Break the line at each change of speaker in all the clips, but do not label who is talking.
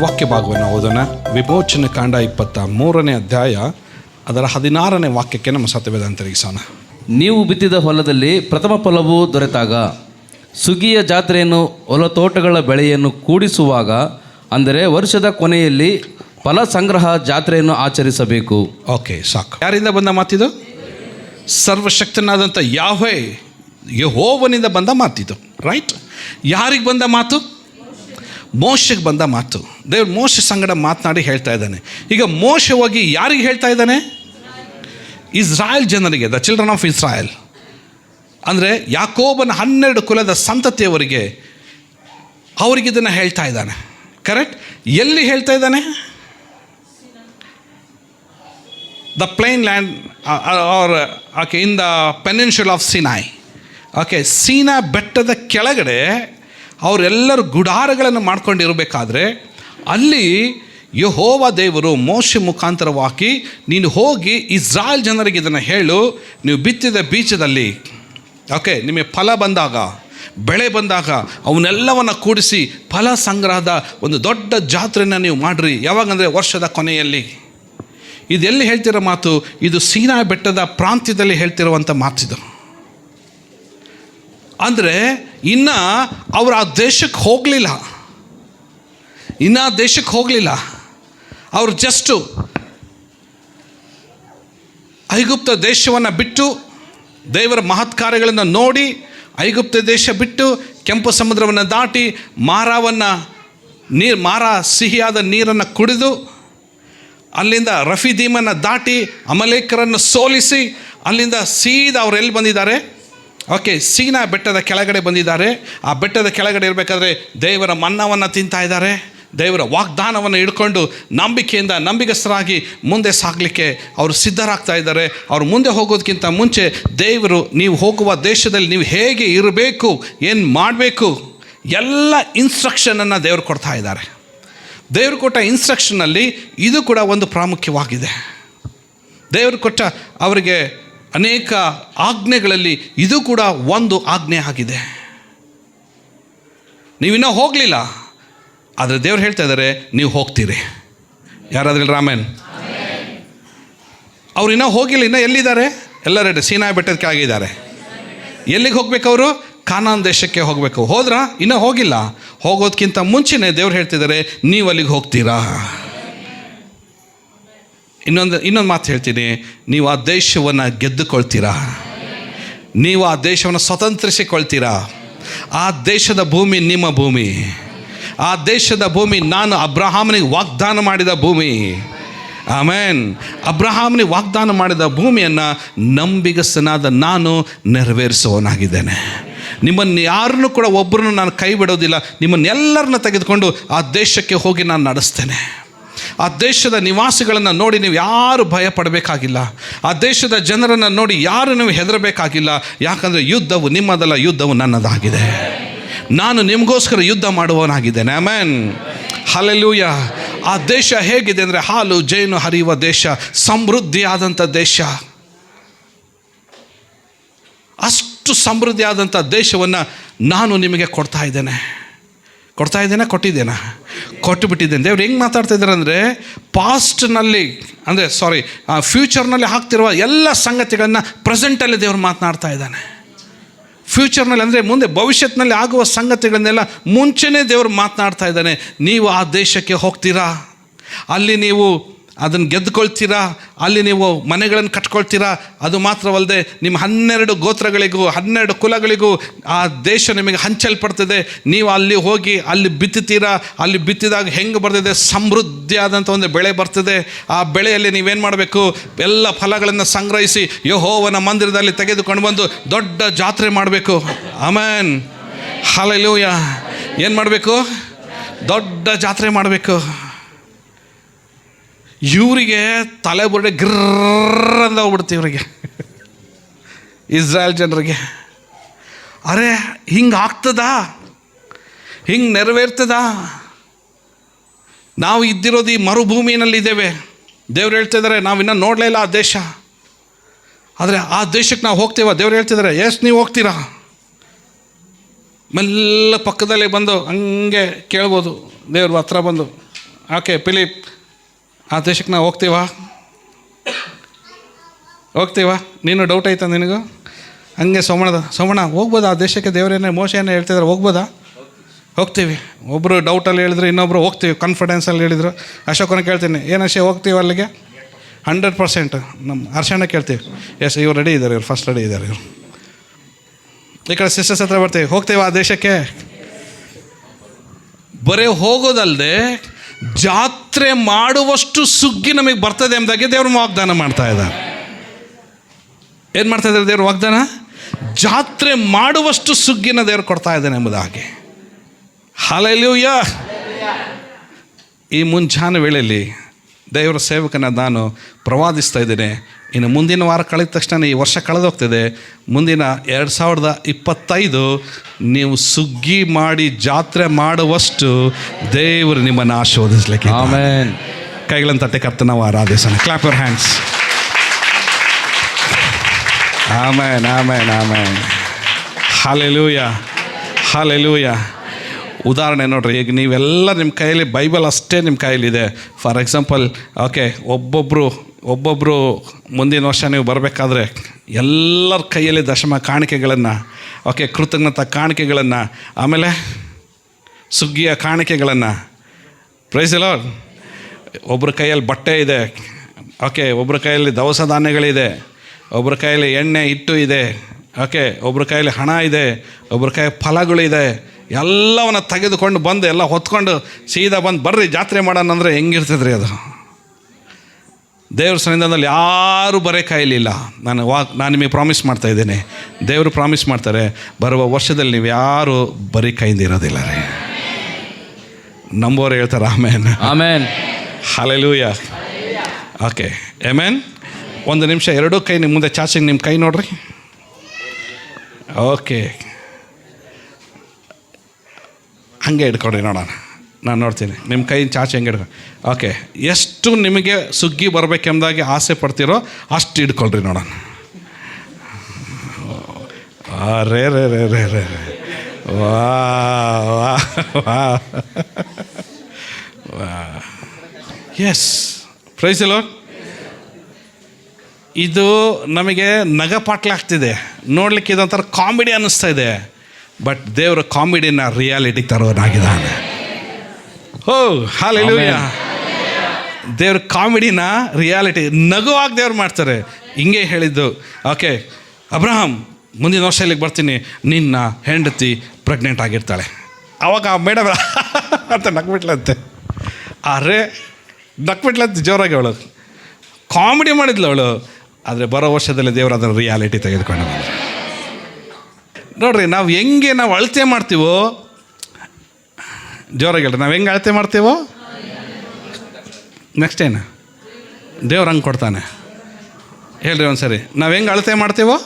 ವಾಕ್ಯ ಭಾಗವನ್ನು ಓದೋಣ. ವಿಮೋಚನೆ ಕಾಂಡ ಇಪ್ಪತ್ತ ಮೂರನೇ ಅಧ್ಯಾಯ ಅದರ ಹದಿನಾರನೇ ವಾಕ್ಯಕ್ಕೆ ನಮ್ಮ ಸತ್ಯವೇದಾಂತ ತಿರುಗಿಸೋಣ
ನೀವು ಬಿತ್ತಿದ ಹೊಲದಲ್ಲಿ ಪ್ರಥಮ ಫಲವು ದೊರೆತಾಗ ಸುಗ್ಗಿಯ ಜಾತ್ರೆಯನ್ನು ಹೊಲ ತೋಟಗಳ ಬೆಳೆಯನ್ನು ಕೂಡಿಸುವಾಗ ಅಂದರೆ ವರ್ಷದ ಕೊನೆಯಲ್ಲಿ ಫಲ ಸಂಗ್ರಹ ಜಾತ್ರೆಯನ್ನು ಆಚರಿಸಬೇಕು.
ಓಕೆ ಸಾಕು. ಯಾರಿಂದ ಬಂದ ಮಾತಿದು? ಸರ್ವಶಕ್ತನಾದಂಥ ಯಾವೇ ಯಹೋವನಿಂದ ಬಂದ ಮಾತಿದು ರೈಟ್? ಯಾರಿಗೆ ಬಂದ ಮಾತು? ಮೋಶಕ್ಕೆ ಬಂದ ಮಾತು. ದೇವ್ರು ಮೋಶ ಸಂಗಡ ಮಾತನಾಡಿ ಹೇಳ್ತಾ ಇದ್ದಾನೆ. ಈಗ ಮೋಶ ಹೋಗಿ ಯಾರಿಗೆ ಹೇಳ್ತಾ ಇದ್ದಾನೆ? ಇಸ್ರಾಯೇಲ್ ಜನರಿಗೆ ದ ಚಿಲ್ಡ್ರನ್ ಆಫ್ ಇಸ್ರಾಯೇಲ್ ಅಂದರೆ ಯಾಕೋಬನ ಹನ್ನೆರಡು ಕುಲದ ಸಂತತಿಯವರಿಗೆ ಅವರಿಗೆ ಇದನ್ನು ಹೇಳ್ತಾ ಇದ್ದಾನೆ. ಕರೆಕ್ಟ್ ಎಲ್ಲಿ ಹೇಳ್ತಾ ಇದ್ದಾನೆ? The plane land are okay in the peninsula of Sinai okay ಸೀನಾ ಬೆಟ್ಟದ ಕೆಳಗಡೆ ಅವರೆಲ್ಲರೂ ಗುಡಾರಗಳನ್ನು ಮಾಡ್ಕೊಂಡಿರಬೇಕಾದ್ರೆ ಅಲ್ಲಿ ಯಹೋವ ದೇವರು ಮೋಶ ಮುಖಾಂತರವಾಗಿ, ನೀನು ಹೋಗಿ ಇಸ್ರಾಯೇಲ್ ಜನರಿಗೆ ಇದನ್ನು ಹೇಳು, ನೀವು ಬಿತ್ತಿದ ಬೀಜದಲ್ಲಿ, ಓಕೆ, ನಿಮಗೆ ಫಲ ಬಂದಾಗ, ಬೆಳೆ ಬಂದಾಗ ಅವನ್ನೆಲ್ಲವನ್ನು ಕೂಡಿಸಿ ಫಲ ಸಂಗ್ರಹದ ಒಂದು ದೊಡ್ಡ ಜಾತ್ರೆನ ನೀವು ಮಾಡಿರಿ. ಯಾವಾಗಂದರೆ ವರ್ಷದ ಕೊನೆಯಲ್ಲಿ. ಇದು ಎಲ್ಲಿ ಹೇಳ್ತಿರೋ ಮಾತು? ಇದು ಸೀನಾ ಬೆಟ್ಟದ ಪ್ರಾಂತ್ಯದಲ್ಲಿ ಹೇಳ್ತಿರುವಂಥ ಮಾತಿದು ಅಂದರೆ ಇನ್ನು ಅವರು ಆ ದೇಶಕ್ಕೆ ಹೋಗಲಿಲ್ಲ. ಇನ್ನು ದೇಶಕ್ಕೆ ಹೋಗಲಿಲ್ಲ. ಅವರು ಜಸ್ಟು ಐಗುಪ್ತ ದೇಶವನ್ನು ಬಿಟ್ಟು ದೇವರ ಮಹತ್ ಕಾರ್ಯಗಳನ್ನು ನೋಡಿ ಐಗುಪ್ತ ದೇಶ ಬಿಟ್ಟು ಕೆಂಪು ಸಮುದ್ರವನ್ನು ದಾಟಿ ಮಾರಾವನ್ನು ನೀರು, ಮಾರ ಸಿಹಿಯಾದ ನೀರನ್ನು ಕುಡಿದು ಅಲ್ಲಿಂದ ರಫಿದೀಮನ್ನು ದಾಟಿ ಅಮಲೇಕರನ್ನು ಸೋಲಿಸಿ ಅಲ್ಲಿಂದ ಸೀದಾ ಅವ್ರು ಎಲ್ಲಿ ಬಂದಿದ್ದಾರೆ? ಓಕೆ, ಸೀನಾ ಬೆಟ್ಟದ ಕೆಳಗಡೆ ಬಂದಿದ್ದಾರೆ. ಆ ಬೆಟ್ಟದ ಕೆಳಗಡೆ ಇರಬೇಕಾದ್ರೆ ದೇವರ ಮನ್ನವನ್ನು ತಿಂತಾ ಇದ್ದಾರೆ. ದೇವರ ವಾಗ್ದಾನವನ್ನು ಹಿಡ್ಕೊಂಡು ನಂಬಿಕೆಯಿಂದ ನಂಬಿಗಸ್ತರಾಗಿ ಮುಂದೆ ಸಾಗಲಿಕ್ಕೆ ಅವರು ಸಿದ್ಧರಾಗ್ತಾ ಇದ್ದಾರೆ. ಅವರು ಮುಂದೆ ಹೋಗೋದಕ್ಕಿಂತ ಮುಂಚೆ ದೇವರು ನೀವು ಹೋಗುವ ದೇಶದಲ್ಲಿ ನೀವು ಹೇಗೆ ಇರಬೇಕು, ಏನು ಮಾಡಬೇಕು, ಎಲ್ಲ ಇನ್ಸ್ಟ್ರಕ್ಷನನ್ನು ದೇವರು ಕೊಡ್ತಾ ಇದ್ದಾರೆ. ದೇವರು ಕೊಟ್ಟ ಇನ್ಸ್ಟ್ರಕ್ಷನಲ್ಲಿ ಇದು ಕೂಡ ಒಂದು ಪ್ರಾಮುಖ್ಯವಾಗಿದೆ. ದೇವರು ಕೊಟ್ಟ ಅವರಿಗೆ ಅನೇಕ ಆಜ್ಞೆಗಳಲ್ಲಿ ಇದು ಕೂಡ ಒಂದು ಆಜ್ಞೆ ಆಗಿದೆ. ನೀವಿನ್ನೂ ಹೋಗಲಿಲ್ಲ. ಆದರೆ ದೇವ್ರು ಹೇಳ್ತಾ ಇದ್ದಾರೆ ನೀವು ಹೋಗ್ತೀರಿ. ಯಾರಾದ್ರೂ ರಾಮೇನ್ ಅವ್ರು ಇನ್ನೂ ಹೋಗಿಲ್ಲ, ಇನ್ನೂ ಎಲ್ಲಿದ್ದಾರೆ? ಎಲ್ಲರೆಡೆ ಸೀನಾ ಬೆಟ್ಟದ ಕೆಳಗಿದ್ದಾರೆ ಎಲ್ಲಿಗೆ ಹೋಗ್ಬೇಕು ಅವರು? ಕಾನಾನ್ ದೇಶಕ್ಕೆ ಹೋಗಬೇಕು. ಹೋದ್ರಾ? ಇನ್ನೂ ಹೋಗಿಲ್ಲ. ಹೋಗೋದಕ್ಕಿಂತ ಮುಂಚೆನೇ ದೇವ್ರು ಹೇಳ್ತಿದ್ದಾರೆ, ನೀವು ಅಲ್ಲಿಗೆ ಹೋಗ್ತೀರಾ? ಇನ್ನೊಂದು ಇನ್ನೊಂದು ಮಾತು ಹೇಳ್ತೀನಿ. ನೀವು ಆ ದೇಶವನ್ನು ಗೆದ್ದುಕೊಳ್ತೀರಾ? ನೀವು ಆ ದೇಶವನ್ನು ಸ್ವತಂತ್ರಿಸಿಕೊಳ್ತೀರಾ? ಆ ದೇಶದ ಭೂಮಿ ನಿಮ್ಮ ಭೂಮಿ. ಆ ದೇಶದ ಭೂಮಿ, ನಾನು ಅಬ್ರಹಾಮನಿಗೆ ವಾಗ್ದಾನ ಮಾಡಿದ ಭೂಮಿ. ಆಮೇನ್. ಅಬ್ರಹಾಮನಿಗೆ ವಾಗ್ದಾನ ಮಾಡಿದ ಭೂಮಿಯನ್ನು ನಂಬಿಗಸ್ತನಾದ ನಾನು ನೆರವೇರಿಸುವವನಾಗಿದ್ದೇನೆ. ನಿಮ್ಮನ್ನು ಯಾರನ್ನು ಕೂಡ ಒಬ್ಬರನ್ನು ನಾನು ಕೈ ಬಿಡೋದಿಲ್ಲ. ನಿಮ್ಮನ್ನೆಲ್ಲರನ್ನ ತೆಗೆದುಕೊಂಡು ಆ ದೇಶಕ್ಕೆ ಹೋಗಿ ನಾನು ನಡೆಸ್ತೇನೆ. ಆ ದೇಶದ ನಿವಾಸಿಗಳನ್ನು ನೋಡಿ ನೀವು ಯಾರು ಭಯ ಪಡಬೇಕಾಗಿಲ್ಲ ಆ ದೇಶದ ಜನರನ್ನು ನೋಡಿ ಯಾರು ನೀವು ಹೆದರಬೇಕಾಗಿಲ್ಲ. ಯಾಕಂದರೆ ಯುದ್ಧವು ನಿಮ್ಮದಲ್ಲ, ಯುದ್ಧವು ನನ್ನದಾಗಿದೆ. ನಾನು ನಿಮಗೋಸ್ಕರ ಯುದ್ಧ ಮಾಡುವವನಾಗಿದ್ದೇನೆ. ಆಮೇನ್ ಹಲೆಲೂಯ ಆ ದೇಶ ಹೇಗಿದೆ ಅಂದರೆ ಹಾಲು, ಜೇನು ಹರಿಯುವ ದೇಶ ಸಮೃದ್ಧಿಯಾದಂಥ ದೇಶ. ಅಷ್ಟು ಸಮೃದ್ಧಿಯಾದಂಥ ದೇಶವನ್ನು ನಾನು ನಿಮಗೆ ಕೊಡ್ತಾ ಇದ್ದೇನೆ. ಕೊಡ್ತಾ ಇದ್ದೇನೆ? ಕೊಟ್ಟಿದ್ದೇನೆ? ಕೊಟ್ಟು ಬಿಟ್ಟಿದ್ದೇನೆ ದೇವ್ರು ಹೆಂಗೆ ಮಾತಾಡ್ತಾ ಇದ್ದಾರೆ ಅಂದರೆ ಪಾಸ್ಟ್ನಲ್ಲಿ, ಅಂದರೆ ಸಾರಿ ಫ್ಯೂಚರ್ನಲ್ಲಿ ಹಾಕ್ತಿರುವ ಎಲ್ಲ ಸಂಗತಿಗಳನ್ನು ಪ್ರೆಸೆಂಟಲ್ಲಿ ದೇವ್ರು ಮಾತನಾಡ್ತಾ ಇದ್ದಾನೆ. ಫ್ಯೂಚರ್ನಲ್ಲಿ ಅಂದರೆ ಮುಂದೆ ಭವಿಷ್ಯತ್ನಲ್ಲಿ ಆಗುವ ಸಂಗತಿಗಳನ್ನೆಲ್ಲ ಮುಂಚೆನೇ ದೇವರು ಮಾತನಾಡ್ತಾ ಇದ್ದಾನೆ. ನೀವು ಆ ದೇಶಕ್ಕೆ ಹೋಗ್ತೀರಾ? ಅಲ್ಲಿ ನೀವು ಅದನ್ನು ಗೆದ್ದುಕೊಳ್ತೀರಾ? ಅಲ್ಲಿ ನೀವು ಮನೆಗಳನ್ನು ಕಟ್ಕೊಳ್ತೀರಾ? ಅದು ಮಾತ್ರವಲ್ಲದೆ ನಿಮ್ಮ ಹನ್ನೆರಡು ಗೋತ್ರಗಳಿಗೂ, ಹನ್ನೆರಡು ಕುಲಗಳಿಗೂ ಆ ದೇಶ ನಿಮಗೆ ಹಂಚಲ್ಪಡ್ತದೆ. ನೀವು ಅಲ್ಲಿ ಹೋಗಿ ಅಲ್ಲಿ ಬಿತ್ತುತ್ತೀರಾ ಅಲ್ಲಿ ಬಿತ್ತಿದಾಗ ಹೆಂಗೆ ಬರ್ತದೆ? ಸಮೃದ್ಧಿಯಾದಂಥ ಒಂದು ಬೆಳೆ ಬರ್ತದೆ. ಆ ಬೆಳೆಯಲ್ಲಿ ನೀವೇನು ಮಾಡಬೇಕು? ಎಲ್ಲ ಫಲಗಳನ್ನು ಸಂಗ್ರಹಿಸಿ ಯಹೋವನ ಮಂದಿರದಲ್ಲಿ ತೆಗೆದುಕೊಂಡು ಬಂದು ದೊಡ್ಡ ಜಾತ್ರೆ ಮಾಡಬೇಕು. ಅಮನ್ ಹಾಲೆಲೂಯ ಏನು ಮಾಡಬೇಕು? ದೊಡ್ಡ ಜಾತ್ರೆ ಮಾಡಬೇಕು. ಇವರಿಗೆ ತಲೆ ಬುರುಡೆ ಗಿರ್ರ ಅಂತ ಹೋಗ್ಬಿಡ್ತೀವಿ ಇವರಿಗೆ. ಇಸ್ರಾಯೇಲ್ ಜನರಿಗೆ. ಅರೆ, ಹಿಂಗೆ ಆಗ್ತದಾ? ಹಿಂಗೆ ನೆರವೇರ್ತದಾ? ನಾವು ಇದ್ದಿರೋದು ಈ ಮರುಭೂಮಿನಲ್ಲಿದ್ದೇವೆ ದೇವ್ರು ಹೇಳ್ತಿದ್ದಾರೆ ಇನ್ನೂ ನೋಡಲೇ ಇಲ್ಲ ಆ ದೇಶ. ಆದರೆ ಆ ದೇಶಕ್ಕೆ ನಾವು ಹೋಗ್ತೀವ? ದೇವ್ರು ಹೇಳ್ತಿದ್ದಾರೆ, ಎಸ್, ನೀವು ಹೋಗ್ತೀರಾ? ಮೆಲ್ಲ ಪಕ್ಕದಲ್ಲಿ ಬಂದು ಹಂಗೆ ಕೇಳ್ಬೋದು. ದೇವ್ರ ಹತ್ರ ಬಂದು ಆಕೆ ಫಿಲಿಪ್ ಆ ದೇಶಕ್ಕೆ ನಾವು ಹೋಗ್ತೀವಾ? ಹೋಗ್ತೀವಾ? ನೀನು ಡೌಟ್ ಆಯ್ತಾ ನಿನಗೂ? ಹಂಗೆ ಸೋಮಣ್ಣದ ಸೋಮಣ್ಣ, ಹೋಗ್ಬೋದಾ? ಆ ದೇಶಕ್ಕೆ ದೇವರೇನೇ ಮೋಶ ಹೇಳ್ತಿದ್ರೆ, ಹೋಗ್ಬೋದಾ? ಹೋಗ್ತೀವಿ. ಒಬ್ಬರು ಡೌಟಲ್ಲಿ ಹೇಳಿದ್ರು ಇನ್ನೊಬ್ಬರು ಹೋಗ್ತೀವಿ ಕಾನ್ಫಿಡೆನ್ಸಲ್ಲಿ ಹೇಳಿದ್ರು. ಅಶೋಕನ ಕೇಳ್ತೀನಿ, ಏನು ಅಶೇ ಹೋಗ್ತೀವಿ ಅಲ್ಲಿಗೆ? ಹಂಡ್ರೆಡ್ ಪರ್ಸೆಂಟ್ ನಮ್ಮ ಹರ್ಷಣ್ಣ ಕೇಳ್ತೀವಿ. ಎಸ್ ಇವ್ರು ರೆಡಿ ಇದ್ದಾರೆ, ಇವ್ರು ಫಸ್ಟ್ ರೆಡಿ ಇದ್ದಾರೆ, ಇವರು. ಈ ಕಡೆ ಸಿಸ್ಟರ್ಸ್ ಹತ್ರ ಬರ್ತೀವಿ, ಹೋಗ್ತೀವಿ ಆ ದೇಶಕ್ಕೆ? ಬರೀ ಹೋಗೋದಲ್ಲದೆ ಜಾತ್ರೆ ಮಾಡುವಷ್ಟು ಸುಗ್ಗಿ ನಮಗೆ ಬರ್ತದೆ ಎಂಬುದಾಗಿ ದೇವರು ವಾಗ್ದಾನ ಮಾಡ್ತಾ ಇದ್ದಾರೆ. ಏನು ಮಾಡ್ತಾ ಇದ್ದಾರೆ ದೇವರು ವಾಗ್ದಾನ? ಜಾತ್ರೆ ಮಾಡುವಷ್ಟು ಸುಗ್ಗಿನ ದೇವರು ಕೊಡ್ತಾ ಇದ್ದಾನೆ ಎಂಬುದಾಗಿ ಹಾಲೆಲೂಯ ಈ ಮುಂಜಾನೆ ವೇಳೆಯಲ್ಲಿ ದೇವರ ಸೇವಕನ ನಾನು ಪ್ರವಾದಿಸ್ತಾ ಇದ್ದೇನೆ. ಇನ್ನು ಮುಂದಿನ ವಾರ ಕಳೆದ ತಕ್ಷಣ ಈ ವರ್ಷ ಕಳೆದೋಗ್ತಿದೆ ಮುಂದಿನ ಎರಡು ಸಾವಿರದ ಇಪ್ಪತ್ತೈದು ನೀವು ಸುಗ್ಗಿ ಮಾಡಿ ಜಾತ್ರೆ ಮಾಡುವಷ್ಟು ದೇವರು ನಿಮ್ಮನ್ನು ಆಶೀರ್ವದಿಸ್ಲಿಕ್ಕೆ
ಆಮೇನ್.
ಕೈಗಳನ್ನು ತಟ್ಟೆ ಕರ್ತ ನಾವು ಆರಾಧಿಸೋಣ. Clap your hands amen amen amen. Hallelujah hallelujah ಉದಾಹರಣೆ ನೋಡ್ರಿ, ಈಗ ನೀವೆಲ್ಲ ನಿಮ್ಮ ಕೈಯಲ್ಲಿ ಬೈಬಲ್ ಅಷ್ಟೇ ನಿಮ್ಮ ಕೈಯಲ್ಲಿದೆ. ಫಾರ್ ಎಕ್ಸಾಂಪಲ್ ಓಕೆ ಒಬ್ಬೊಬ್ಬರು ಒಬ್ಬೊಬ್ಬರು ಮುಂದಿನ ವರ್ಷ ನೀವು ಬರಬೇಕಾದ್ರೆ ಎಲ್ಲರ ಕೈಯಲ್ಲಿ ದಶಮ ಕಾಣಿಕೆಗಳನ್ನು ಓಕೆ ಕೃತಜ್ಞತಾ ಕಾಣಿಕೆಗಳನ್ನು, ಆಮೇಲೆ ಸುಗ್ಗಿಯ ಕಾಣಿಕೆಗಳನ್ನು. ಪ್ರೈಸ್ ಇಲ್ಲ ಒಬ್ಬರ ಕೈಯಲ್ಲಿ ಬಟ್ಟೆ ಇದೆ ಓಕೆ ಒಬ್ಬರ ಕೈಯಲ್ಲಿ ದವಸ ಧಾನ್ಯಗಳಿದೆ ಒಬ್ಬರ ಕೈಯಲ್ಲಿ ಎಣ್ಣೆ ಹಿಟ್ಟು ಇದೆ ಓಕೆ ಒಬ್ಬರ ಕೈಯಲ್ಲಿ ಹಣ ಇದೆ ಒಬ್ಬರ ಕೈಯಲ್ಲಿ ಫಲಗಳಿದೆ ಎಲ್ಲವನ್ನ ತೆಗೆದುಕೊಂಡು ಬಂದು ಎಲ್ಲ ಹೊತ್ಕೊಂಡು ಸೀದಾ ಬಂದು ಬರ್ರಿ ಜಾತ್ರೆ ಮಾಡೋಣ ಅಂದರೆ ಹೆಂಗಿರ್ತದ್ರಿ ಅದು? ದೇವ್ರ ಸನ್ನಿಧಾನದಲ್ಲಿ ಯಾರೂ ಬರೇ ಕಾಯಲಿಲ್ಲ. ನಾನು ವಾ ನಾನು ನಿಮಗೆ ಪ್ರಾಮಿಸ್ ಮಾಡ್ತಾ ಇದ್ದೇನೆ. ದೇವರು ಪ್ರಾಮಿಸ್ ಮಾಡ್ತಾರೆ ಬರುವ ವರ್ಷದಲ್ಲಿ ನೀವು ಯಾರು ಬರೀ ಕೈಯಿಂದ ಇರೋದಿಲ್ಲ ರೀ. ನಂಬೋರು ಹೇಳ್ತಾರೆ amen.
Amen.
Hallelujah okay amen ಒಂದು ನಿಮಿಷ ಎರಡೂ ಕೈ ನಿಮ್ಮ ಮುಂದೆ ಚಾಚಿಗೆ ನಿಮ್ಮ ಕೈ ನೋಡ್ರಿ. ಓಕೆ ಹಂಗೆ ಇಟ್ಕೊಡ್ರಿ ನೋಡೋಣ. ನಾನು ನೋಡ್ತೀನಿ. ನಿಮ್ಮ ಕೈ ಚಾಚಿ ಹೆಂಗೆ ಹಿಡ್ಕೊ. ಓಕೆ, ಎಷ್ಟು ನಿಮಗೆ ಸುಗ್ಗಿ ಬರಬೇಕೆಂಬುದಾಗಿ ಆಸೆ ಪಡ್ತೀರೋ ಅಷ್ಟು ಹಿಡ್ಕೊಳ್ರಿ ನೋಡೋಣ. ರೇ ರೇ ರೇ ರೇ ರೇ. ವಾ ವಾ ವಾ. ಎಸ್ ಪ್ರೈಸ್ ಇಲ್ಲ ಇದು ನಮಗೆ ನಗಪಾಟ್ಲಾಗ್ತಿದೆ. ನೋಡ್ಲಿಕ್ಕೆ ಇದೊಂಥರ ಕಾಮಿಡಿ ಅನ್ನಿಸ್ತಾ ಇದೆ. ಬಟ್ ದೇವರ ಕಾಮಿಡಿನ ರಿಯಾಲಿಟಿ ತರೋನಾಗಿದ್ದಾನೆ ಓ ಹಾಲೆಲೂಯ ದೇವ್ರ ಕಾಮಿಡಿನ ರಿಯಾಲಿಟಿ ನಗುವಾಗಿ ದೇವ್ರು ಮಾಡ್ತಾರೆ. ಹಿಂಗೆ ಹೇಳಿದ್ದು ಓಕೆ ಅಬ್ರಹಾಂ ಮುಂದಿನ ವರ್ಷ ಇಲ್ಲಿಗೆ ಬರ್ತೀನಿ. ನಿನ್ನ ಹೆಂಡತಿ ಪ್ರೆಗ್ನೆಂಟ್ ಆಗಿರ್ತಾಳೆ. ಅವಾಗ ಆ ಮೇಡಮ್ ಅಂತ ನಕ್ಬಿಟ್ಲಂತೆ ಅರೆ ನಕ್ಬಿಟ್ಲಂತೆ ಜೋರಾಗಿ ಅವಳು. ಕಾಮಿಡಿ ಮಾಡಿದ್ಲು ಅವಳು. ಆದರೆ ಬರೋ ವರ್ಷದಲ್ಲಿ ದೇವರು ಅದನ್ನು ರಿಯಾಲಿಟಿ ತೆಗೆದುಕೊಂಡು. ನೋಡ್ರಿ, ನಾವು ಹೆಂಗೆ ನಾವು ಅಳತೆ ಮಾಡ್ತೀವೋ? ಜೋರಾಗಿ ಹೇಳ್ರಿ, ನಾವು ಹೆಂಗೆ ಅಳತೆ ಮಾಡ್ತೀವೋ? ನೆಕ್ಸ್ಟ್ ಏನು? ದೇವ್ರು ಹಂಗೆ ಕೊಡ್ತಾನೆ. ಹೇಳ್ರಿ ಒಂದು ಸರಿ ನಾವು ಹೆಂಗೆ ಅಳತೆ ಮಾಡ್ತೀವೋ?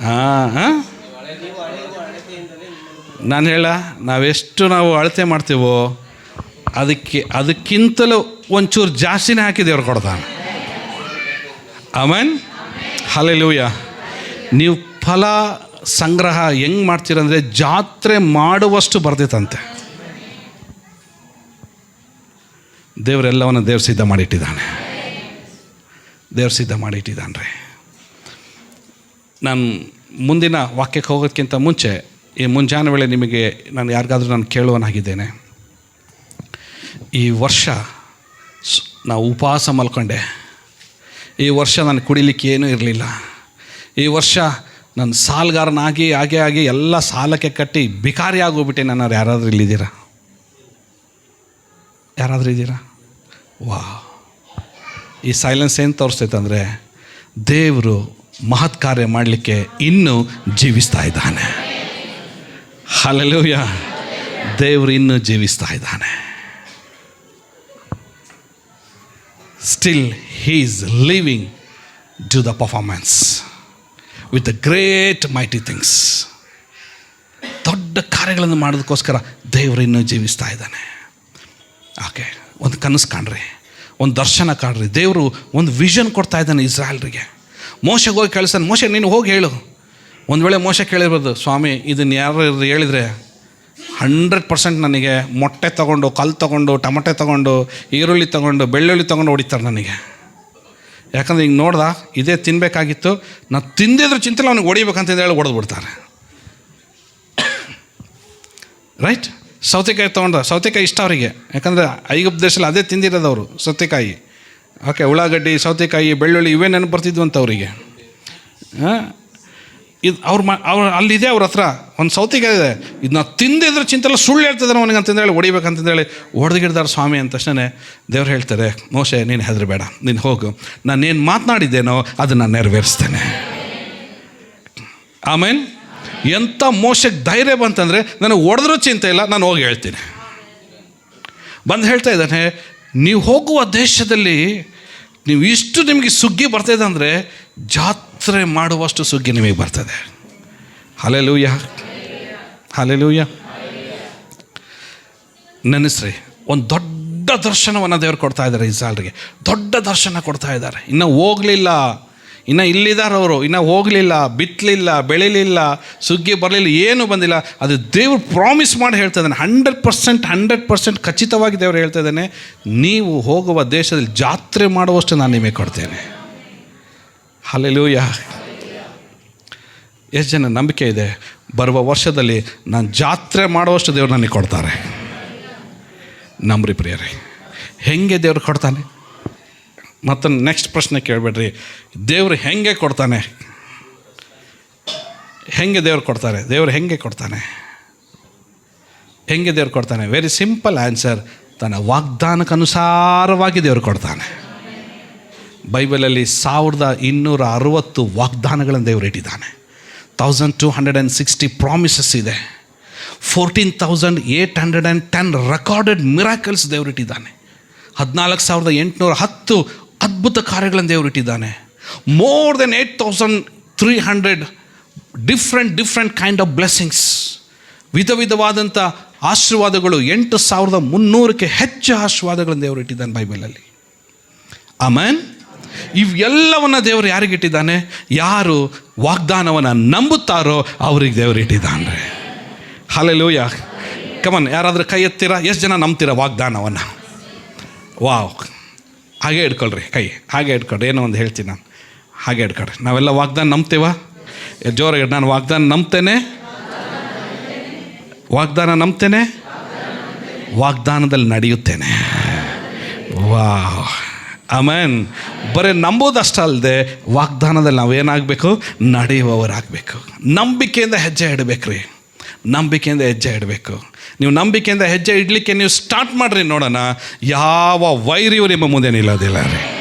ಹಾಂ ಹಾಂ? ನಾನು ಹೇಳ ನಾವೆಷ್ಟು ನಾವು ಅಳತೆ ಮಾಡ್ತೀವೋ, ಅದಕ್ಕೆ, ಅದಕ್ಕಿಂತಲೂ ಒಂಚೂರು ಜಾಸ್ತಿನೇ ಹಾಕಿ ದೇವ್ರು ಕೊಡ್ತಾನೆ. ಆಮೇನ್? ಲೂಯ್ಯ ನೀವು ಫಲ ಸಂಗ್ರಹ ಹೆಂಗೆ ಮಾಡ್ತೀರಂದರೆ ಜಾತ್ರೆ ಮಾಡುವಷ್ಟು ಬರ್ದಿತ್ತಂತೆ. ದೇವರೆಲ್ಲವನ್ನು ದೇವ್ರು ಸಿದ್ಧ ಮಾಡಿಟ್ಟಿದ್ದಾನೆ. ದೇವ್ರ ಸಿದ್ಧ ಮಾಡಿಟ್ಟಿದ್ದಾನೆ ರೀ ನಾನು ಮುಂದಿನ ವಾಕ್ಯಕ್ಕೆ ಹೋಗೋದಕ್ಕಿಂತ ಮುಂಚೆ ಈ ಮುಂಜಾನೆ ವೇಳೆ ನಿಮಗೆ ನಾನು ಯಾರಿಗಾದರೂ ನಾನು ಕೇಳುವನಾಗಿದ್ದೇನೆ. ಈ ವರ್ಷ ನಾವು ಉಪವಾಸ ಮಲ್ಕೊಂಡೆ. ಈ ವರ್ಷ ನಾನು ಕುಡಿಲಿಕ್ಕೆ ಏನೂ ಇರಲಿಲ್ಲ. ಈ ವರ್ಷ ನಾನು ಸಾಲಗಾರನಾಗಿ ಹಾಗೆ ಆಗಿ ಎಲ್ಲ ಸಾಲಕ್ಕೆ ಕಟ್ಟಿ ಬಿಕಾರಿ ಆಗೋಗ್ಬಿಟ್ಟೆ ನಾನು ಯಾರಾದರೂ ಇಲ್ಲಿದ್ದೀರಾ? ಯಾರಾದರೂ ಇದ್ದೀರಾ? ವಾ ಈ ಸೈಲೆನ್ಸ್ ಏನು ತೋರಿಸ್ತೈತೆ ಅಂದರೆ, ದೇವರು ಮಹತ್ ಕಾರ್ಯ ಮಾಡಲಿಕ್ಕೆ ಇನ್ನೂ ಜೀವಿಸ್ತಾ ಇದ್ದಾನೆ. ಹಲಲೂಯ ದೇವರು ಇನ್ನೂ ಜೀವಿಸ್ತಾ ಇದ್ದಾನೆ. Still he is living to the performance with the great mighty things ದೊಡ್ಡ ಕಾರ್ಯಗಳನ್ನು ಮಾಡೋದಕ್ಕೋಸ್ಕರ ದೇವರು ಇನ್ನೂ ಜೀವಿಸ್ತಾ ಇದ್ದಾನೆ. ಆಕೆ, ಒಂದು ಕನಸು ಕಾಣ್ರಿ, ಒಂದು ದರ್ಶನ ಕಾಣ್ರಿ. ದೇವರು ಒಂದು ವಿಷನ್ ಕೊಡ್ತಾ ಇದ್ದಾನೆ ಇಸ್ರಾಯಲ್ರಿಗೆ. ಮೋಶಗೆ ಹೋಗಿ ಕಳಿಸ್ತಾನೆ, ಮೋಶ, ನೀನು ಹೋಗಿ ಹೇಳು. ಒಂದು ವೇಳೆ ಮೋಶ ಕೇಳಿರ್ಬೋದು, ಸ್ವಾಮಿ ಇದನ್ನು ಯಾರು ಹೇಳಿದರೆ? ಹಂಡ್ರೆಡ್ ಪರ್ಸೆಂಟ್ ನನಗೆ ಮೊಟ್ಟೆ ತೊಗೊಂಡು, ಕಲ್ಲು ತೊಗೊಂಡು, ಟಮಟೆ ತೊಗೊಂಡು, ಈರುಳ್ಳಿ ತೊಗೊಂಡು, ಬೆಳ್ಳುಳ್ಳಿ ತೊಗೊಂಡು ಹೊಡಿತಾರೆ ನನಗೆ. ಯಾಕಂದ್ರೆ ಹಿಂಗೆ ನೋಡ್ದ, ಇದೇ ತಿನ್ನಬೇಕಾಗಿತ್ತು ನಾನು ತಿಂದಿದ್ರು ಚಿಂತೆಲ್ಲ, ಅವ್ನಿಗೆ ಹೊಡಿಬೇಕಂತ ಹೇಳಿ ಹೊಡೆದು ಬಿಡ್ತಾರೆ ರೈಟ್ ಸೌತೆಕಾಯಿ ತೊಗೊಂಡ್ರೆ, ಸೌತೆಕಾಯಿ ಇಷ್ಟ ಅವರಿಗೆ. ಯಾಕಂದರೆ ಐಗುಪ್ತ ದೇಶದಲ್ಲಿ ಅದೇ ತಿಂದಿರೋದು ಅವರು, ಸೌತೆಕಾಯಿ. ಓಕೆ, ಉಳ್ಳಾಗಡ್ಡಿ, ಸೌತೆಕಾಯಿ, ಬೆಳ್ಳುಳ್ಳಿ, ಇವೇ ನೆನಪು ಬರ್ತಿದ್ವು ಅಂತ ಅವರಿಗೆ. ಇದು ಅವ್ರ ಮ ಅವ್ರು ಅಲ್ಲಿದೆ ಅವ್ರ ಹತ್ರ. ಒಂದು ಸೌತೆಕಾಯಿ ಇದೆ ಇದನ್ನ ತಿಂದಿದ್ರೆ ಚಿಂತೆಲ್ಲ ಸುಳ್ಳು ಹೇಳ್ತಿದ್ದಾರೆ ಅವನಿಗೆ ಅಂತಂದೇಳಿ ಹೊಡಿಬೇಕಂತಂದೇಳಿ ಹೊಡೆದಿಡ್ದಾರೆ ಸ್ವಾಮಿ ಅಂತ ತಕ್ಷಣ ದೇವ್ರು ಹೇಳ್ತಾರೆ, ಮೋಶೆ ನೀನು ಹೆದರಬೇಡ, ನೀನು ಹೋಗು, ನಾನೇನು ಮಾತನಾಡಿದ್ದೇನೋ ಅದನ್ನು ನೆರವೇರಿಸ್ತೇನೆ. ಆಮೇನ್? ಎಂಥ ಮೋಶಕ್ಕೆ ಧೈರ್ಯ ಬಂತಂದರೆ, ನನಗೆ ಹೊಡೆದ್ರೂ ಚಿಂತೆ ಇಲ್ಲ, ನಾನು ಹೋಗಿ ಹೇಳ್ತೀನಿ. ಬಂದು ಹೇಳ್ತಾ ಇದ್ದಾನೆ, ನೀವು ಹೋಗುವ ದೇಶದಲ್ಲಿ ನೀವು ಇಷ್ಟು ನಿಮಗೆ ಸುಗ್ಗಿ ಬರ್ತಾಯಿದೆ ಅಂದರೆ ಜಾತ್ರೆ ಮಾಡುವಷ್ಟು ಸುಗ್ಗಿ ನಿಮಗೆ ಬರ್ತದೆ. ಹಲೆಲೂಯ ಹಲೆಲೂಯ ನೆನೆಸ್ರಿ. ಒಂದು ದೊಡ್ಡ ದರ್ಶನವನ್ನು ದೇವ್ರು ಕೊಡ್ತಾ ಇದ್ದಾರೆ ಇಸ್ರಾಲ್ರಿಗೆ ದೊಡ್ಡ ದರ್ಶನ ಕೊಡ್ತಾ ಇದ್ದಾರೆ ಇನ್ನು ಹೋಗಲಿಲ್ಲ. ಇನ್ನು ಇಲ್ಲಿದ್ದಾರೆ ಅವರು. ಇನ್ನು ಹೋಗಲಿಲ್ಲ. ಬಿತ್ತಲಿಲ್ಲ ಬೆಳಿಲಿಲ್ಲ, ಸುಗ್ಗಿ ಬರಲಿಲ್ಲ, ಏನೂ ಬಂದಿಲ್ಲ. ಅದು ದೇವ್ರು ಪ್ರಾಮಿಸ್ ಮಾಡಿ ಹೇಳ್ತಾ ಇದ್ದಾನೆ. ಹಂಡ್ರೆಡ್ ಪರ್ಸೆಂಟ್ ಹಂಡ್ರೆಡ್ ಪರ್ಸೆಂಟ್ ಖಚಿತವಾಗಿ ದೇವರು ಹೇಳ್ತಾ ಇದ್ದಾನೆ. ನೀವು ಹೋಗುವ ದೇಶದಲ್ಲಿ ಜಾತ್ರೆ ಮಾಡುವಷ್ಟು ನಾನು ನಿಮಗೆ ಕೊಡ್ತೇನೆ. ಹಲೆಲೂಯ ಎಷ್ಟು ಜನ ನಂಬಿಕೆ ಇದೆ? ಬರುವ ವರ್ಷದಲ್ಲಿ ನಾನು ಜಾತ್ರೆ ಮಾಡುವಷ್ಟು ದೇವ್ರು ನನಗೆ ಕೊಡ್ತಾರೆ. ನಂಬ್ರಿ ಪ್ರಿಯರೇ, ಹೆಂಗೆ ದೇವ್ರು ಕೊಡ್ತಾನೆ? ಮತ್ತು ನೆಕ್ಸ್ಟ್ ಪ್ರಶ್ನೆ ಕೇಳಬೇಡ್ರಿ. ದೇವ್ರು ಹೆಂಗೆ ಕೊಡ್ತಾನೆ? ಹೆಂಗೆ ದೇವ್ರು ಕೊಡ್ತಾರೆ? ದೇವ್ರು ಹೆಂಗೆ ಕೊಡ್ತಾನೆ? ಹೆಂಗೆ ದೇವ್ರು ಕೊಡ್ತಾನೆ? ವೆರಿ ಸಿಂಪಲ್ ಆನ್ಸರ್ ತನ್ನ ವಾಗ್ದಾನಕ್ಕನುಸಾರವಾಗಿ ದೇವ್ರು ಕೊಡ್ತಾನೆ. ಬೈಬಲಲ್ಲಿ ಸಾವಿರದ ಇನ್ನೂರ ಅರುವತ್ತು ವಾಗ್ದಾನಗಳನ್ನು ದೇವರು ಇಟ್ಟಿದ್ದಾನೆ. Thousand two hundred and sixty promises ಇದೆ. Fourteen thousand eight hundred and ten recorded miracles ದೇವರಿಟ್ಟಿದ್ದಾನೆ. ಹದಿನಾಲ್ಕು ಸಾವಿರದ ಎಂಟುನೂರ ಹತ್ತು ಅದ್ಭುತ ಕಾರ್ಯಗಳನ್ನು ದೇವರಿಟ್ಟಿದ್ದಾನೆ. More than eight thousand three hundred different different kind of blessings ವಿಧ ವಿಧವಾದಂಥ ಆಶೀರ್ವಾದಗಳು ಎಂಟು ಸಾವಿರದ ಮುನ್ನೂರಕ್ಕೆ ಹೆಚ್ಚು ಆಶೀರ್ವಾದಗಳನ್ನು ದೇವರು ಇಟ್ಟಿದ್ದಾನೆ ಬೈಬಲಲ್ಲಿ ಆಮೇನ್ ಇವೆಲ್ಲವನ್ನ ದೇವರು ಯಾರಿಗೆ ಇಟ್ಟಿದ್ದಾನೆ? ಯಾರು ವಾಗ್ದಾನವನ್ನು ನಂಬುತ್ತಾರೋ ಅವ್ರಿಗೆ ದೇವರು ಇಟ್ಟಿದ್ದಾನೆ. ಹಲೆಲೂಯ ಕಮನ್ ಯಾರಾದರೂ ಕೈ ಎತ್ತೀರಾ? ಎಷ್ಟು ಜನ ನಂಬ್ತೀರಾ ವಾಗ್ದಾನವನ್ನು? ವಾವ್ ಹಾಗೆ ಇಟ್ಕೊಳ್ರಿ, ಕೈ. ಹಾಗೆ ಇಟ್ಕೊಳ್ರಿ, ಏನೋ ಒಂದು ಹೇಳ್ತೀನಿ ನಾನು. ಹಾಗೆ ಇಟ್ಕೊಳ್ರಿ. ನಾವೆಲ್ಲ ವಾಗ್ದಾನ ನಂಬ್ತೀವ? ಜೋರಾಗಿ ನಾನು ವಾಗ್ದಾನ ನಂಬ್ತೇನೆ? ವಾಗ್ದಾನ ನಂಬ್ತೇನೆ? ವಾಗ್ದಾನದಲ್ಲಿ ನಡೆಯುತ್ತೇನೆ. Wow amen. ಬರೀ ನಂಬೋದಷ್ಟಲ್ಲದೆ ವಾಗ್ದಾನದಲ್ಲಿ ನಾವೇನಾಗಬೇಕು? ನಡೆಯುವವರಾಗಬೇಕು. ನಂಬಿಕೆಯಿಂದ ಹೆಜ್ಜೆ ಇಡಬೇಕ್ರಿ. ನಂಬಿಕೆಯಿಂದ ಹೆಜ್ಜೆ ಇಡಬೇಕು. ನೀವು ನಂಬಿಕೆಯಿಂದ ಹೆಜ್ಜೆ ಇಡಲಿಕ್ಕೆ ನೀವು ಸ್ಟಾರ್ಟ್ ಮಾಡಿರಿ ನೋಡೋಣ. ಯಾವ ವೈರಿಯು ನಿಮ್ಮ ಮುಂದೆ ನಿಲ್ಲೋದಿಲ್ಲ ರೀ.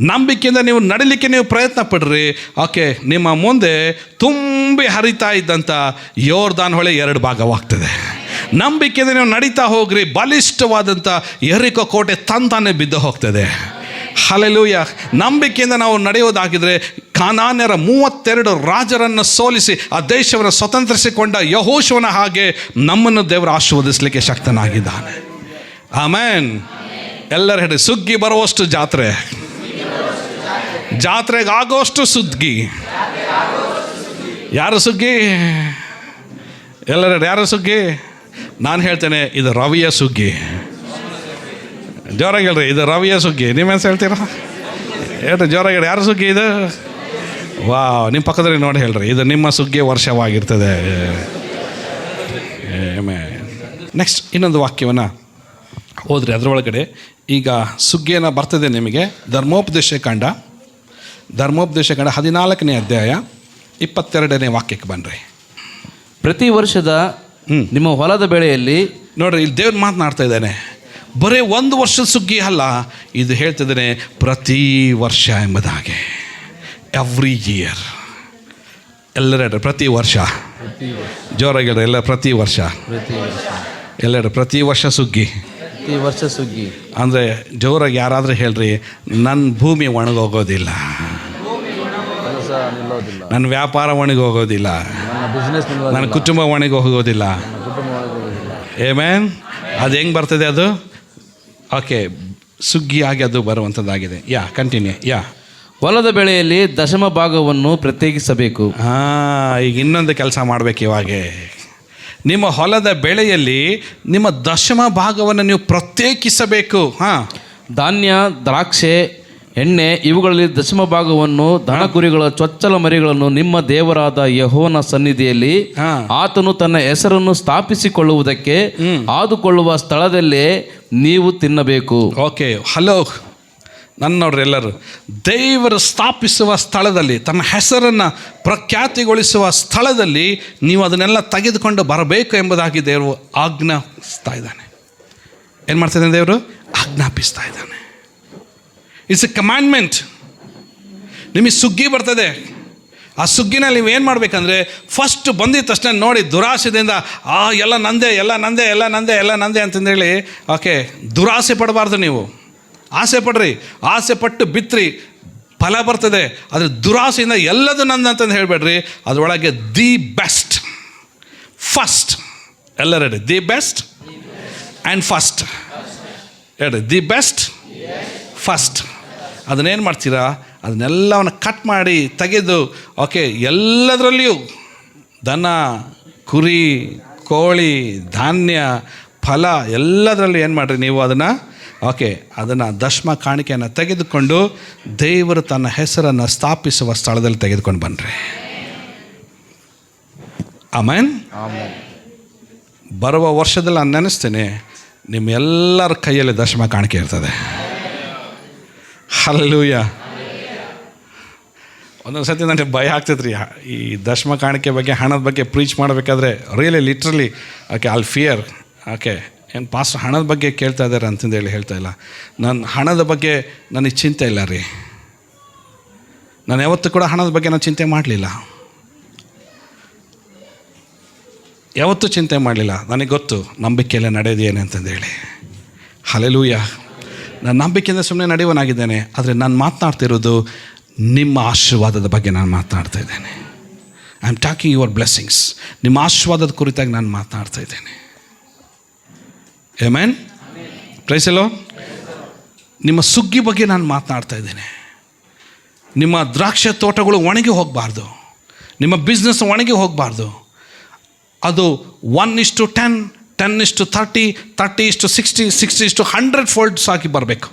ನಂಬಿಕೆಯಿಂದ ನೀವು ನಡಿಲಿಕ್ಕೆ ನೀವು ಪ್ರಯತ್ನ ಪಡ್ರಿ. ಓಕೆ, ನಿಮ್ಮ ಮುಂದೆ ತುಂಬಿ ಹರಿತಾ ಇದ್ದಂಥ ಯೋರ್ದಾನ್ ಹೊಳೆ ಎರಡು ಭಾಗವಾಗ್ತದೆ. ನಂಬಿಕೆಯಿಂದ ನೀವು ನಡೀತಾ ಹೋಗ್ರಿ. ಬಲಿಷ್ಠವಾದಂಥ ಎರಿಕೋ ಕೋಟೆ ತಂತಾನೆ ಬಿದ್ದು ಹೋಗ್ತದೆ. ಹಲಲೂಯ ನಂಬಿಕೆಯಿಂದ ನಾವು ನಡೆಯೋದಾಗಿದ್ರೆ ಕಾನಾನ್ಯರ ಮೂವತ್ತೆರಡು ರಾಜರನ್ನು ಸೋಲಿಸಿ ಆ ದೇಶವನ್ನು ಸ್ವತಂತ್ರಿಸಿಕೊಂಡ ಯಹೋಶವನ ಹಾಗೆ ನಮ್ಮನ್ನು ದೇವರು ಆಶೀರ್ವದಿಸಲಿಕ್ಕೆ ಶಕ್ತನಾಗಿದ್ದಾನೆ. ಆಮೇನ್. ಎಲ್ಲರ ಹೇಳಿ, ಸುಗ್ಗಿ ಬರುವಷ್ಟು ಜಾತ್ರೆ. ಜಾತ್ರೆಗೆ ಆಗೋಷ್ಟು ಸುಗ್ಗಿ ಯಾರು ಸುಗ್ಗಿ? ಎಲ್ಲರ ಯಾರು ಸುಗ್ಗಿ? ನಾನು ಹೇಳ್ತೇನೆ, ಇದು ರವಿಯ ಸುಗ್ಗಿ. ಜೋರಾಗಿ ಹೇಳ್ರಿ, ಇದು ರವಿಯ ಸುಗ್ಗಿ. ನೀವೇನು ಹೇಳ್ತೀರಾ? ಹೇಳ್ರಿ, ಜೋರಾಗಿ ಹೇಳಿ. ಯಾರು ಸುಗ್ಗಿ ಇದು? ವಾ ನಿಮ್ಮ ಪಕ್ಕದಲ್ಲಿ ನೋಡಿ ಹೇಳ್ರಿ. ಇದು ನಿಮ್ಮ ಸುಗ್ಗಿ ವರ್ಷವಾಗಿರ್ತದೆ. ನೆಕ್ಸ್ಟ್ ಇನ್ನೊಂದು ವಾಕ್ಯವನ್ನು ಹೋದ್ರಿ ಅದರೊಳಗಡೆ ಈಗ ಸುಗ್ಗಿಯನ್ನು ಬರ್ತದೆ ನಿಮಗೆ. ಧರ್ಮೋಪದೇಶ ಕಂಡ. ಧರ್ಮೋಪದೇಶ ಕಂಡ ಹದಿನಾಲ್ಕನೇ ಅಧ್ಯಾಯ ಇಪ್ಪತ್ತೆರಡನೇ ವಾಕ್ಯಕ್ಕೆ ಬನ್ನಿರಿ
ಪ್ರತಿ ವರ್ಷದ. ನಿಮ್ಮ ಹೊಲದ ಬೆಳೆಯಲ್ಲಿ
ನೋಡ್ರಿ ಇಲ್ಲಿ ದೇವ್ರ ಮಾತನಾಡ್ತಾ ಇದ್ದಾನೆ. ಬರೀ ಒಂದು ವರ್ಷದ ಸುಗ್ಗಿ ಅಲ್ಲ ಇದು ಹೇಳ್ತಿದ್ದಾನೆ ಪ್ರತಿ ವರ್ಷ ಎಂಬುದಾಗೆ. ಎವ್ರಿ ಇಯರ್ ಎಲ್ಲರ ಪ್ರತಿ ವರ್ಷ. ಜೋರಾಗಿ ಹೇಳ್ರಿ ಎಲ್ಲ ಪ್ರತಿ ವರ್ಷ. ಎಲ್ಲರ ಪ್ರತಿ ವರ್ಷ ಸುಗ್ಗಿ.
ಪ್ರತಿ ವರ್ಷ ಸುಗ್ಗಿ.
ಅಂದರೆ ಜೋರಾಗಿ ಯಾರಾದರೂ ಹೇಳ್ರಿ ನನ್ನ ಭೂಮಿ ಒಣಗೋಗೋದಿಲ್ಲ. ನನ್ನ ವ್ಯಾಪಾರ ಒಣಗೋಗೋದಿಲ್ಲ.
ಬಿಸ್ನೆಸ್
ನನ್ನ ಕುಟುಂಬ ಒಣಗಿ ಹೋಗೋದಿಲ್ಲ. ಏಮೇನ್ ಅದು ಹೆಂಗೆ ಬರ್ತದೆ ಅದು? ಓಕೆ ಸುಗ್ಗಿಯಾಗಿ ಅದು ಬರುವಂಥದ್ದಾಗಿದೆ ಯಾ ಕಂಟಿನ್ಯೂ ಯಾ
ಹೊಲದ ಬೆಳೆಯಲ್ಲಿ ದಶಮ ಭಾಗವನ್ನು ಪ್ರತ್ಯೇಕಿಸಬೇಕು.
ಹಾಂ ಈಗ ಇನ್ನೊಂದು ಕೆಲಸ ಮಾಡಬೇಕು ಇವಾಗೆ. ನಿಮ್ಮ ಹೊಲದ ಬೆಳೆಯಲ್ಲಿ ನಿಮ್ಮ ದಶಮ ಭಾಗವನ್ನು ನೀವು ಪ್ರತ್ಯೇಕಿಸಬೇಕು. ಹಾಂ.
ಧಾನ್ಯ ದ್ರಾಕ್ಷೆ ಎಣ್ಣೆ ಇವುಗಳಲ್ಲಿ ದಶಮ ಭಾಗವನ್ನು ದನ ಕುರಿಗಳ ಚೊಚ್ಚಲ ಮರಿಗಳನ್ನು ನಿಮ್ಮ ದೇವರಾದ ಯಹೋವನ ಸನ್ನಿಧಿಯಲ್ಲಿ. ಆತನು ತನ್ನ ಹೆಸರನ್ನು ಸ್ಥಾಪಿಸಿಕೊಳ್ಳುವುದಕ್ಕೆ ಆದುಕೊಳ್ಳುವ ಸ್ಥಳದಲ್ಲೇ ನೀವು ತಿನ್ನಬೇಕು.
ಓಕೆ ಹಲೋ ನನ್ನವರೆಲ್ಲರೂ ದೇವರು ಸ್ಥಾಪಿಸುವ ಸ್ಥಳದಲ್ಲಿ ತನ್ನ ಹೆಸರನ್ನು ಪ್ರಖ್ಯಾತಿಗೊಳಿಸುವ ಸ್ಥಳದಲ್ಲಿ ನೀವು ಅದನ್ನೆಲ್ಲ ತೆಗೆದುಕೊಂಡು ಬರಬೇಕು ಎಂಬುದಾಗಿ ದೇವರು ಆಜ್ಞಾಪಿಸ್ತಾ ಇದ್ದಾನೆ. ಏನು ಮಾಡ್ತಿದ್ದಾನೆ ದೇವರು? ಆಜ್ಞಾಪಿಸ್ತಾ ಇದ್ದಾನೆ. ಇಟ್ಸ್ ಎ ಕಮಾಂಡ್ಮೆಂಟ್ ನಿಮಗೆ ಸುಗ್ಗಿ ಬರ್ತದೆ. ಆ ಸುಗ್ಗಿನಲ್ಲಿ ನೀವು ಏನು ಮಾಡಬೇಕಂದ್ರೆ ಫಸ್ಟ್ ಬಂದಿದ್ದ ತಕ್ಷಣ ನೋಡಿ ದುರಾಸೆದಿಂದ, ಆ, ಎಲ್ಲ ನಂದೆ ಎಲ್ಲ ನಂದೆ ಎಲ್ಲ ನಂದೆ ಎಲ್ಲ ನಂದೆ ಅಂತಂದೇಳಿ, ಓಕೆ, ದುರಾಸೆ ಪಡಬಾರ್ದು ನೀವು. ಆಸೆ ಪಡ್ರಿ, ಆಸೆ ಪಟ್ಟು ಬಿತ್ತರಿ ಫಲ ಬರ್ತದೆ. ಆದರೆ ದುರಾಸೆಯಿಂದ ಎಲ್ಲದು ನಂದು ಅಂತಂದು ಹೇಳಬೇಡ್ರಿ, ಅದರೊಳಗೆ ದಿ ಬೆಸ್ಟ್ ಫಸ್ಟ್ ಎಲ್ಲ ready the best and first ಹೇಳ್ರಿ ದಿ ಬೆಸ್ಟ್ ಫಸ್ಟ್ ಅದನ್ನೇನು ಮಾಡ್ತೀರಾ? ಅದನ್ನೆಲ್ಲವನ್ನು ಕಟ್ ಮಾಡಿ ತೆಗೆದು ಓಕೆ ಎಲ್ಲದರಲ್ಲಿಯೂ ದನ, ಕುರಿ, ಕೋಳಿ, ಧಾನ್ಯ, ಫಲ ಎಲ್ಲದರಲ್ಲೂ ಏನು ಮಾಡಿರಿ ನೀವು ಅದನ್ನು? ಓಕೆ ಅದನ್ನು ದಶಮ ಕಾಣಿಕೆಯನ್ನು ತೆಗೆದುಕೊಂಡು ದೇವರು ತನ್ನ ಹೆಸರನ್ನು ಸ್ಥಾಪಿಸುವ ಸ್ಥಳದಲ್ಲಿ ತೆಗೆದುಕೊಂಡು ಬನ್ನಿರಿ ಆಮೇನ್ ಬರುವ ವರ್ಷದಲ್ಲಿ ನಾನು ನೆನೆಸ್ತೇನೆ, ನಿಮ್ಮೆಲ್ಲರ ಕೈಯಲ್ಲಿ ದಶಮ ಕಾಣಿಕೆ ಇರ್ತದೆ. ಹಲ್ಲೂಯ ಒಂದೊಂದು ಸತಿ ನನಗೆ ಭಯ ಆಗ್ತೈತೆ ರೀ ಈ ದಶಮ ಕಾಣಿಕೆ ಬಗ್ಗೆ, ಹಣದ ಬಗ್ಗೆ ಪ್ರೀಚ್ ಮಾಡಬೇಕಾದ್ರೆ really literally okay all fear okay ಏನು ಪಾಸ್ ಹಣದ ಬಗ್ಗೆ ಕೇಳ್ತಾ ಇದ್ದಾರೆ ಅಂತಂದೇಳಿ ಹೇಳ್ತಾ ಇಲ್ಲ. ನನ್ನ ಹಣದ ಬಗ್ಗೆ ನನಗೆ ಚಿಂತೆ ಇಲ್ಲ ರೀ. ನಾನು ಯಾವತ್ತೂ ಕೂಡ ಹಣದ ಬಗ್ಗೆ ನಾನು ಚಿಂತೆ ಮಾಡಲಿಲ್ಲ. ಯಾವತ್ತೂ ಚಿಂತೆ ಮಾಡಲಿಲ್ಲ. ನನಗೆ ಗೊತ್ತು ನಂಬಿಕೆಯಲ್ಲೇ ನಡೆಯೋದೇನೆ ಅಂತಂದೇಳಿ ಹಲೆಲೂಯ ನಾನು ನಂಬಿಕೆಯಿಂದ ಸುಮ್ಮನೆ ನಡೆಯುವನಾಗಿದ್ದೇನೆ, ಆದರೆ ನಾನು ಮಾತನಾಡ್ತಿರೋದು ನಿಮ್ಮ ಆಶೀರ್ವಾದದ ಬಗ್ಗೆ ನಾನು ಮಾತನಾಡ್ತಾ ಇದ್ದೇನೆ. I am talking your blessings ನಿಮ್ಮ ಆಶೀರ್ವಾದದ ಕುರಿತಾಗಿ ನಾನು ಮಾತನಾಡ್ತಾ ಇದ್ದೇನೆ. ಏಮೇನ್ ಪ್ರೈಸಲೋ ನಿಮ್ಮ ಸುಗ್ಗಿ ಬಗ್ಗೆ ನಾನು ಮಾತನಾಡ್ತಾ ಇದ್ದೇನೆ. ನಿಮ್ಮ ದ್ರಾಕ್ಷ ತೋಟಗಳು ಒಣಗಿ ಹೋಗಬಾರ್ದು. ನಿಮ್ಮ ಬಿಸ್ನೆಸ್ ಒಣಗಿ ಹೋಗಬಾರ್ದು. ಅದು ಒನ್ ಇಷ್ಟು ಟೆನ್ ಟೆನ್ ಇಷ್ಟು ತರ್ಟಿ ತರ್ಟಿ ಇಷ್ಟು ಸಿಕ್ಸ್ಟಿ ಸಿಕ್ಸ್ಟಿ ಇಷ್ಟು ಹಂಡ್ರೆಡ್ ಫೋಲ್ಡ್ಸ್ ಹಾಕಿ ಬರಬೇಕು.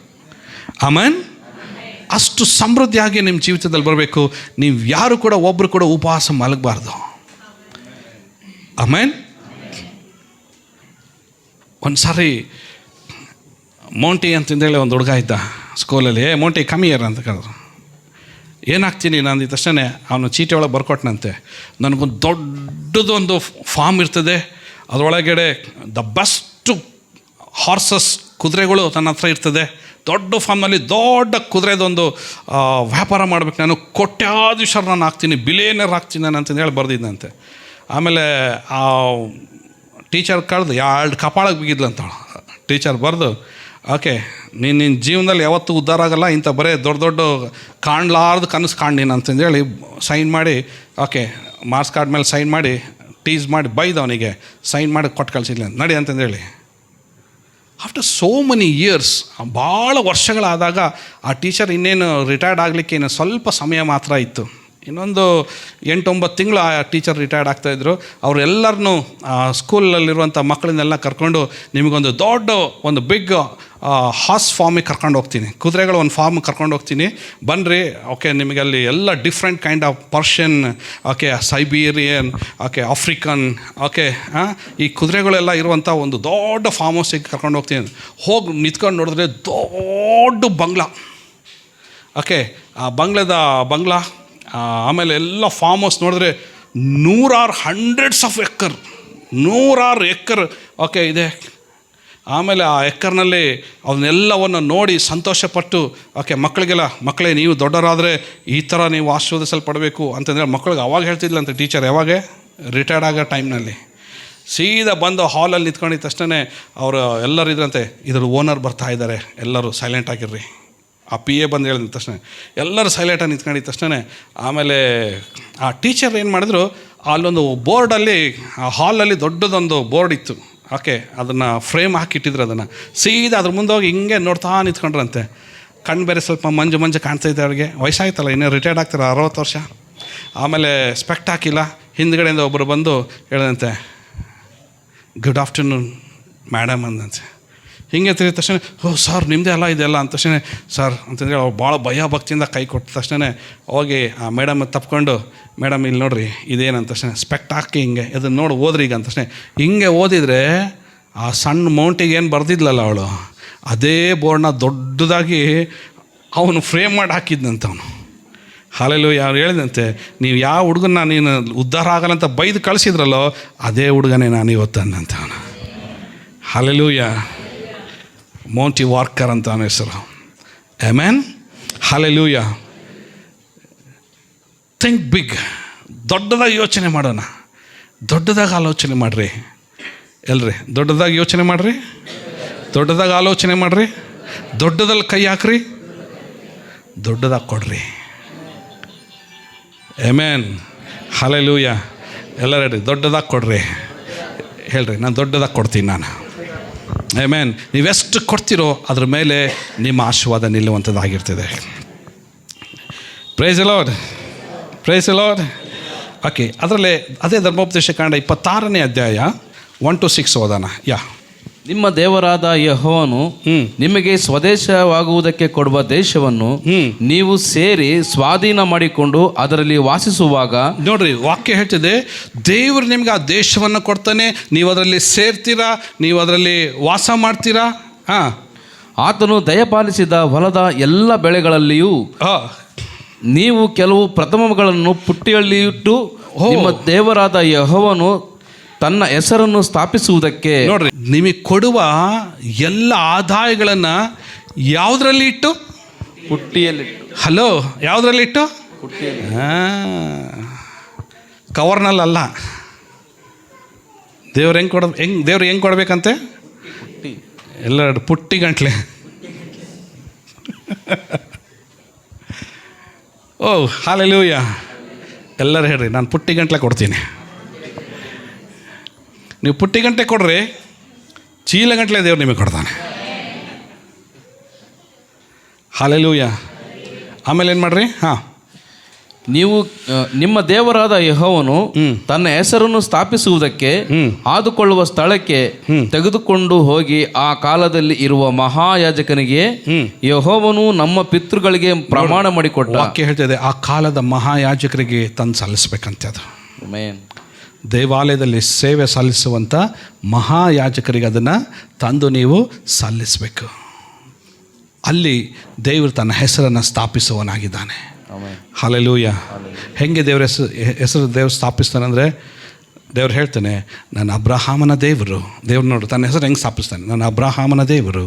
ಆಮೇನ್ ಅಷ್ಟು ಸಮೃದ್ಧಿಯಾಗಿ ನಿಮ್ಮ ಜೀವಿತದಲ್ಲಿ ಬರಬೇಕು. ನೀವು ಯಾರು ಕೂಡ ಒಬ್ಬರು ಕೂಡ ಉಪವಾಸ ಮಲಗಬಾರ್ದು. ಆಮೇನ್ ಒಂದು ಸಾರಿ ಮೌಂಟಿ ಅಂತಂದೇಳಿ ಒಂದು ಹುಡುಗ ಇದ್ದ ಸ್ಕೂಲಲ್ಲಿ, ಏ ಮೌಂಟಿ ಕಮ್ಮಿ ಇರ ಅಂತ ಕರೆದ್ರು. ಏನಾಗ್ತೀನಿ? ನಾನು ಅಂದಿದ ತಕ್ಷಣ ಅವನು ಚೀಟಿ ಒಳಗೆ ಬರ್ಕೊಟ್ನಂತೆ. ನನಗೊಂದು ದೊಡ್ಡದೊಂದು ಫಾರ್ಮ್ ಇರ್ತದೆ. ಅದರೊಳಗಡೆ ದ ಬೆಸ್ಟು ಹಾರ್ಸಸ್ ಕುದುರೆಗಳು ನನ್ನ ಹತ್ರ ಇರ್ತದೆ. ದೊಡ್ಡ ಫಾರ್ಮ್ನಲ್ಲಿ ದೊಡ್ಡ ಕುದುರೆದೊಂದು ವ್ಯಾಪಾರ ಮಾಡ್ಬೇಕು. ನಾನು ಕೋಟ್ಯಾಧೀಶರು ನಾನು ಹಾಕ್ತೀನಿ ಬಿಲೇನರ್ ಹಾಕ್ತೀನಿ ನಾನು ಅಂತಂದು ಹೇಳಿ ಬರ್ದಿದ್ದಂತೆ ಆಮೇಲೆ, ಆ ಟೀಚರ್ ಕಳೆದು ಎರಡು ಕಪಾಳಕ್ಕೆ ಬಿಗಿದ್ಲಂತ ಟೀಚರ್ ಬರೆದು, ಓಕೆ, ನೀನು ನಿನ್ನ ಜೀವನದಲ್ಲಿ ಯಾವತ್ತೂ ಉದ್ಧಾರ ಆಗಲ್ಲ. ಇಂಥ ಬರೇ ದೊಡ್ಡ ದೊಡ್ಡ ಕಾಣ್ಲಾರ್ದು ಕನಸು ಕಾಣ್ನೀನು ಅಂತಂದೇಳಿ ಸೈನ್ ಮಾಡಿ, ಓಕೆ ಮಾರ್ಕ್ಸ್ ಕಾರ್ಡ್ ಮೇಲೆ ಸೈನ್ ಮಾಡಿ ಟೀಸ್ ಮಾಡಿ ಬೈದ ಅವನಿಗೆ ಸೈನ್ ಮಾಡಿ ಕೊಟ್ಟು ಕಳಿಸಿಲ್ಲ ನಡಿ ಅಂತಂದೇಳಿ. ಆಫ್ಟರ್ ಸೋ ಮೆನಿ ಇಯರ್ಸ್ ಭಾಳ ವರ್ಷಗಳಾದಾಗ ಆ ಟೀಚರ್ ಇನ್ನೇನು ರಿಟೈರ್ಡ್ ಆಗಲಿಕ್ಕೆ ಏನು ಸ್ವಲ್ಪ ಸಮಯ ಮಾತ್ರ ಇತ್ತು. ಇನ್ನೊಂದು ಎಂಟೊಂಬತ್ತು ತಿಂಗಳು ಆ ಟೀಚರ್ ರಿಟೈರ್ಡ್ ಆಗ್ತಾಯಿದ್ರು ಅವರೆಲ್ಲರನ್ನೂ ಸ್ಕೂಲಲ್ಲಿರುವಂಥ ಮಕ್ಕಳನ್ನೆಲ್ಲ ಕರ್ಕೊಂಡು ನಿಮಗೊಂದು ದೊಡ್ಡ ಒಂದು ಬಿಗ್ ಹಾರ್ಸ್ ಫಾರ್ಮಿಗೆ ಕರ್ಕೊಂಡು ಹೋಗ್ತೀನಿ. ಕುದುರೆಗಳು ಒಂದು ಫಾರ್ಮ್ ಕರ್ಕೊಂಡು ಹೋಗ್ತೀನಿ. ಬನ್ನಿರಿ ಓಕೆ ನಿಮಗೆ ಅಲ್ಲಿ ಎಲ್ಲ different kind of Persian okay Siberian okay African okay ಈ ಕುದುರೆಗಳೆಲ್ಲ ಇರುವಂಥ ಒಂದು ದೊಡ್ಡ ಫಾರ್ಮ್ ಹೌಸಿಗೆ ಕರ್ಕೊಂಡು ಹೋಗ್ತೀನಿ. ಹೋಗಿ ನಿಂತ್ಕೊಂಡು ನೋಡಿದ್ರೆ ದೊಡ್ಡ ಬಂಗ್ಲಾ. ಓಕೆ, ಆ ಬಂಗ್ಲದ, ಬಂಗ್ಲಾ ಆಮೇಲೆ ಎಲ್ಲ ಫಾರ್ಮ್ ಹೌಸ್ ನೋಡಿದ್ರೆ ನೂರಾರು ಹಂಡ್ರೆಡ್ಸ್ ಆಫ್ ಎಕ್ಕರ್ ನೂರಾರು ಎಕ್ಕರ್ ಓಕೆ ಇದೆ. ಆಮೇಲೆ ಆ ಎಕ್ಕರ್ನಲ್ಲಿ ಅವನ್ನೆಲ್ಲವನ್ನು ನೋಡಿ ಸಂತೋಷಪಟ್ಟು ಓಕೆ ಮಕ್ಕಳಿಗೆಲ್ಲ, ಮಕ್ಕಳೇ, ನೀವು ದೊಡ್ಡರಾದರೆ ಈ ಥರ ನೀವು ಆಶೀರ್ವದಿಸಲ್ಪಡಬೇಕು ಅಂತಂದರೆ ಮಕ್ಕಳಿಗೆ ಅವಾಗ ಹೇಳ್ತಿದ್ಲಂತೆ ಟೀಚರ್ ಯಾವಾಗ? ರಿಟೈರ್ಡ್ ಆಗೋ ಟೈಮ್ನಲ್ಲಿ ಸೀದಾ ಬಂದು ಹಾಲಲ್ಲಿ ನಿಂತ್ಕೊಂಡಿದ್ದ ತಕ್ಷಣ ಅವರು ಎಲ್ಲರೂ ಇದ್ರಂತೆ ಇದ್ರ ಓನರ್ ಬರ್ತಾ ಇದ್ದಾರೆ, ಎಲ್ಲರೂ ಸೈಲೆಂಟ್ ಆಗಿರ್ರಿ. ಆ ಪಿ ಎ ಬಂದು ಹೇಳಿದ ತಕ್ಷಣ, ಎಲ್ಲರೂ ಸೈಲೆಂಟಾಗಿ ನಿಂತ್ಕೊಂಡಿದ್ದ ತಕ್ಷಣ ಆಮೇಲೆ ಆ ಟೀಚರ್ ಏನು ಮಾಡಿದ್ರು, ಅಲ್ಲೊಂದು ಬೋರ್ಡಲ್ಲಿ ಆ ಹಾಲಲ್ಲಿ ದೊಡ್ಡದೊಂದು ಬೋರ್ಡ್ ಇತ್ತು. ಓಕೆ, ಅದನ್ನು ಫ್ರೇಮ್ ಹಾಕಿಟ್ಟಿದ್ರು ಅದನ್ನು. ಸೀದಾ ಅದ್ರ ಮುಂದೆ ಹೋಗಿ ಹಿಂಗೆ ನೋಡ್ತಾ ನಿಂತ್ಕೊಂಡ್ರಂತೆ. ಕಣ್ಣು ಬೇರೆ ಸ್ವಲ್ಪ ಮಂಜು ಮಂಜು ಕಾಣ್ತಾ ಇದ್ದೆ ಅವ್ರಿಗೆ ವಯಸ್ಸಾಯ್ತಲ್ಲ, ಇನ್ನೂ ರಿಟೈರ್ಡ್ ಆಗ್ತಾರೆ, ಅರವತ್ತು ವರ್ಷ? ಆಮೇಲೆ ಸ್ಪೆಕ್ಟ್ ಹಾಕಿಲ್ಲ. ಹಿಂದ್ಗಡೆಯಿಂದ ಒಬ್ಬರು ಬಂದು ಹೇಳಿದಂತೆ ಗುಡ್ ಆಫ್ಟರ್ನೂನ್ ಮೇಡಮ್ ಅಂದಂತೆ. ಹಿಂಗೆ ತಿಳಿದ ತಕ್ಷಣ ಓ ಸರ್ ನಿಮ್ಮದೇ ಅಲ್ಲ ಇದೆಲ್ಲ ಅಂದ ತಕ್ಷಣ ಸರ್, ಅಂತಂದರೆ ಅವ್ರು ಭಾಳ ಭಯ ಭಕ್ತಿಯಿಂದ ಕೈ ಕೊಟ್ಟ ತಕ್ಷಣ ಹೋಗಿ ಆ ಮೇಡಮ್ ತಪ್ಕೊಂಡು ಮೇಡಮ್ ಇಲ್ಲಿ ನೋಡ್ರಿ ಇದೇನಂತ ತಕ್ಷಣ ಸ್ಪೆಕ್ಟ್ ಹಾಕಿ ಹಿಂಗೆ, ಇದನ್ನು ನೋಡಿ, ಓದ್ರಿ ಈಗ ಅಂತ ತಕ್ಷಣ ಹಿಂಗೆ ಓದಿದರೆ ಆ ಸಣ್ಣ ಮೌಂಟಿಗೆ ಏನು ಬರ್ದಿದ್ಲಲ್ಲ ಅವಳು, ಅದೇ ಬೋರ್ಡ್ನ ದೊಡ್ಡದಾಗಿ ಅವನು ಫ್ರೇಮ್ ಮಾಡಿ ಹಾಕಿದ್ನಂತ ಅವನು. ಹಾಲೆಲ್ಲೂ ಯಾರು ಹೇಳಿದಂತೆ, ನೀವು ಯಾವ ಹುಡುಗನ ನೀನು ಉದ್ಧಾರ ಆಗಲ್ಲ ಅಂತ ಬೈದು ಕಳಿಸಿದ್ರಲ್ಲೋ, ಅದೇ ಹುಡುಗನೇ ನಾನು ಇವತ್ತು ಅನ್ನಂತ ಅವನು. ಹಾಲೆಲೂಯ ಮೌಂಟಿ ವಾರ್ಕರ್ ಅಂತ ಅವನ ಹೆಸರು. ಎಮ್ಯಾನ್ ಹಾಲೆಲೂಯ ಥಿಂಕ್ ಬಿಗ್ ದೊಡ್ಡದಾಗಿ ಯೋಚನೆ ಮಾಡೋಣ. ದೊಡ್ಡದಾಗಿ ಆಲೋಚನೆ ಮಾಡಿರಿ. ಎಲ್ರಿ, ದೊಡ್ಡದಾಗಿ ಯೋಚನೆ ಮಾಡಿರಿ? ದೊಡ್ಡದಾಗಿ ಆಲೋಚನೆ ಮಾಡಿರಿ? ದೊಡ್ಡದಲ್ಲಿ ಕೈ ಹಾಕ್ರಿ? ದೊಡ್ಡದಾಗಿ ಕೊಡ್ರಿ. ಎಮೇನ್ ಹಾಲೆಲೂಯ ಎಲ್ಲ ರೆಡಿ ದೊಡ್ಡದಾಗಿ ಕೊಡ್ರಿ. ಹೇಳ್ರಿ, ನಾನು ದೊಡ್ಡದಾಗಿ ಕೊಡ್ತೀನಿ ನಾನು. ಎಮೇನ್ ನೀವೆಷ್ಟು ಕೊಡ್ತೀರೋ ಅದ್ರ ಮೇಲೆ ನಿಮ್ಮ ಆಶೀರ್ವಾದ ನಿಲ್ಲುವಂಥದ್ದಾಗಿರ್ತದೆ. Praise Lord praise Lord okay ಅದರಲ್ಲೇ ಅದೇ ಧರ್ಮೋಪದೇಶ ಕಾಂಡ ಇಪ್ಪತ್ತಾರನೇ ಅಧ್ಯಾಯ ಒನ್ ಟು ಸಿಕ್ಸ್ ಓದೋಣ. ಯಾ
ನಿಮ್ಮ ದೇವರಾದ ಯಹೋವನು ನಿಮಗೆ ಸ್ವದೇಶವಾಗುವುದಕ್ಕೆ ಕೊಡುವ ದೇಶವನ್ನು ನೀವು ಸೇರಿ ಸ್ವಾಧೀನ ಮಾಡಿಕೊಂಡು ಅದರಲ್ಲಿ ವಾಸಿಸುವಾಗ
ನೋಡ್ರಿ ವಾಕ್ಯ ಹೇಳ್ತಿದೆ ದೇವರು ನಿಮ್ಗೆ ಆ ದೇಶವನ್ನು ಕೊಡ್ತಾನೆ ನೀವು ಅದರಲ್ಲಿ ಸೇರ್ತೀರಾ ನೀವು ಅದರಲ್ಲಿ ವಾಸ ಮಾಡ್ತೀರಾ? ಹಾಂ.
ಆತನು ದಯಪಾಲಿಸಿದ ಹೊಲದ ಎಲ್ಲ ಬೆಳೆಗಳಲ್ಲಿಯೂ ನೀವು ಕೆಲವು ಪ್ರಥಮಗಳನ್ನು ಪುಟ್ಟಿಯಲ್ಲಿ
ಇಟ್ಟು
ನಿಮ್ಮ ದೇವರಾದ ಯೆಹೋವನು ತನ್ನ ಹೆಸರನ್ನು ಸ್ಥಾಪಿಸುವುದಕ್ಕೆ
ನೋಡ್ರಿ ನಿಮಗೆ ಕೊಡುವ ಎಲ್ಲ ಆದಾಯಗಳನ್ನು ಯಾವುದರಲ್ಲಿ ಇಟ್ಟು?
ಪುಟ್ಟಿಯಲ್ಲಿಟ್ಟು
ಹಲೋ ಯಾವುದರಲ್ಲಿ ಇಟ್ಟು? ಕವರ್ನಲ್ಲಲ್ಲ. ದೇವ್ರು ಹೆಂಗೆ ಕೊಡ ಹೆಂಗೆ ದೇವ್ರು ಹೆಂಗೆ ಕೊಡಬೇಕಂತೆ? ಎಲ್ಲ ಪುಟ್ಟಿ ಗಂಟ್ಲೆ. ಓ ಹಾಲೆಲ್ಲೂಯ್ಯ ಎಲ್ಲರೂ ಹೇಳ್ರಿ ನಾನು ಪುಟ್ಟಿ ಗಂಟ್ಲೆ ಕೊಡ್ತೀನಿ. ನೀವು ಪುಟ್ಟಿ ಗಂಟೆ ಕೊಡ್ರಿ ಚೀಲ ಗಂಟಲೆ ದೇವ್ರು ನಿಮಗೆ ಕೊಡ್ತಾನೆ. ಹಾಲೆಲೂಯ. ಆಮೇಲೆ ಏನು ಮಾಡ್ರಿ? ಹಾಂ.
ನೀವು ನಿಮ್ಮ ದೇವರಾದ ಯಹೋವನು. ತನ್ನ ಹೆಸರನ್ನು ಸ್ಥಾಪಿಸುವುದಕ್ಕೆ. ಆದುಕೊಳ್ಳುವ ಸ್ಥಳಕ್ಕೆ ತೆಗೆದುಕೊಂಡು ಹೋಗಿ ಆ ಕಾಲದಲ್ಲಿ ಇರುವ ಮಹಾಯಾಜಕನಿಗೆ ಯಹೋವನು ನಮ್ಮ ಪಿತೃಗಳಿಗೆ ಪ್ರಮಾಣ ಮಾಡಿಕೊಟ್ಟ.
ವಾಕ್ಯ ಹೇಳ್ತಿದೆ ಆ ಕಾಲದ ಮಹಾಯಾಜಕರಿಗೆ ತಂದು ಸಲ್ಲಿಸ್ಬೇಕಂತೆ ಅದು. ದೇವಾಲಯದಲ್ಲಿ ಸೇವೆ ಸಲ್ಲಿಸುವಂಥ ಮಹಾಯಾಜಕರಿಗೆ ಅದನ್ನು ತಂದು ನೀವು ಸಲ್ಲಿಸಬೇಕು. ಅಲ್ಲಿ ದೇವರು ತನ್ನ ಹೆಸರನ್ನು ಸ್ಥಾಪಿಸುವನಾಗಿದ್ದಾನೆ ಹಲಲೂಯ ಹೆಂಗೆ ದೇವರ ಹೆಸರು ಹೆಸರು ದೇವ್ರು ಸ್ಥಾಪಿಸ್ತಾನೆ ಅಂದರೆ ದೇವ್ರು ಹೇಳ್ತಾನೆ ನಾನು ಅಬ್ರಹಾಮನ ದೇವರು. ದೇವ್ರು ನೋಡು ತನ್ನ ಹೆಸರು ಹೆಂಗೆ ಸ್ಥಾಪಿಸ್ತಾನೆ? ನಾನು ಅಬ್ರಹಾಮನ ದೇವರು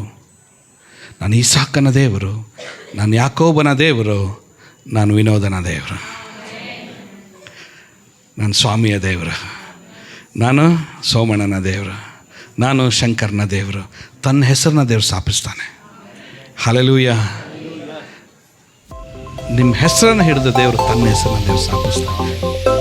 ನಾನು ಈಸಾಕನ ದೇವರು ನಾನು ಯಾಕೋಬನ ದೇವರು ನಾನು ವಿನೋದನ ದೇವರು. ನಾನು ಸ್ವಾಮಿಯ ದೇವರು. ನಾನು ಸೋಮಣ್ಣನ ದೇವರು. ನಾನು ಶಂಕರನ ದೇವರು. ತನ್ನ ಹೆಸರನ್ನ ದೇವ್ರು ಸ್ಥಾಪಿಸ್ತಾನೆ. ಹಲಲೂಯ ನಿಮ್ಮ ಹೆಸರನ್ನು ಹಿಡಿದ ದೇವರು ತನ್ನ ಹೆಸರನ್ನ ದೇವರು ಸ್ಥಾಪಿಸ್ತಾನೆ.